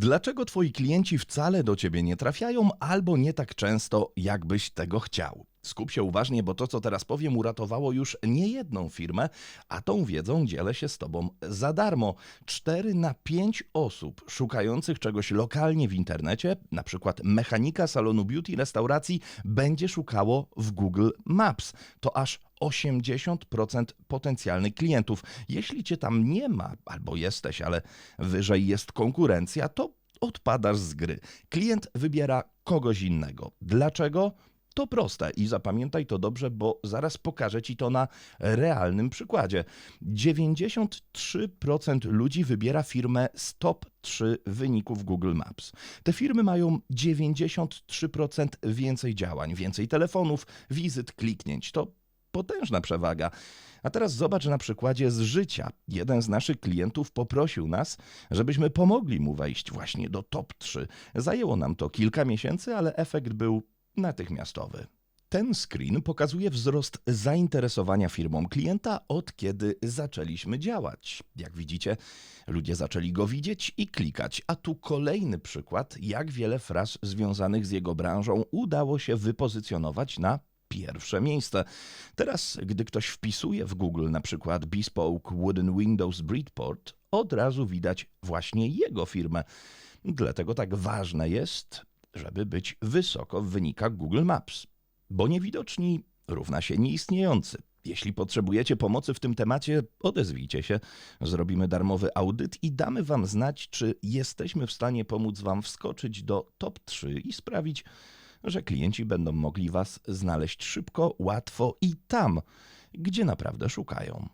Dlaczego twoi klienci wcale do ciebie nie trafiają albo nie tak często, jakbyś tego chciał? Skup się uważnie, bo to, co teraz powiem, uratowało już niejedną firmę, a tą wiedzą dzielę się z tobą za darmo. 4 na 5 osób szukających czegoś lokalnie w internecie, na przykład mechanika salonu beauty restauracji, będzie szukało w Google Maps. To aż 80% potencjalnych klientów. Jeśli cię tam nie ma, albo jesteś, ale wyżej jest konkurencja, to odpadasz z gry. Klient wybiera kogoś innego. Dlaczego? To proste i zapamiętaj to dobrze, bo zaraz pokażę ci to na realnym przykładzie. 93% ludzi wybiera firmę z top 3 wyników Google Maps. Te firmy mają 93% więcej działań, więcej telefonów, wizyt, kliknięć. To potężna przewaga. A teraz zobacz na przykładzie z życia. Jeden z naszych klientów poprosił nas, żebyśmy pomogli mu wejść właśnie do top 3. Zajęło nam to kilka miesięcy, ale efekt był natychmiastowy. Ten screen pokazuje wzrost zainteresowania firmą klienta od kiedy zaczęliśmy działać. Jak widzicie, ludzie zaczęli go widzieć i klikać, a tu kolejny przykład, jak wiele fraz związanych z jego branżą udało się wypozycjonować na pierwsze miejsce. Teraz, gdy ktoś wpisuje w Google na przykład Bespoke Wooden Windows Bridport, od razu widać właśnie jego firmę. Dlatego tak ważne jest, żeby być wysoko w wynikach Google Maps, bo niewidoczni równa się nieistniejący. Jeśli potrzebujecie pomocy w tym temacie, odezwijcie się. Zrobimy darmowy audyt i damy Wam znać, czy jesteśmy w stanie pomóc Wam wskoczyć do top 3 i sprawić, że klienci będą mogli Was znaleźć szybko, łatwo i tam, gdzie naprawdę szukają.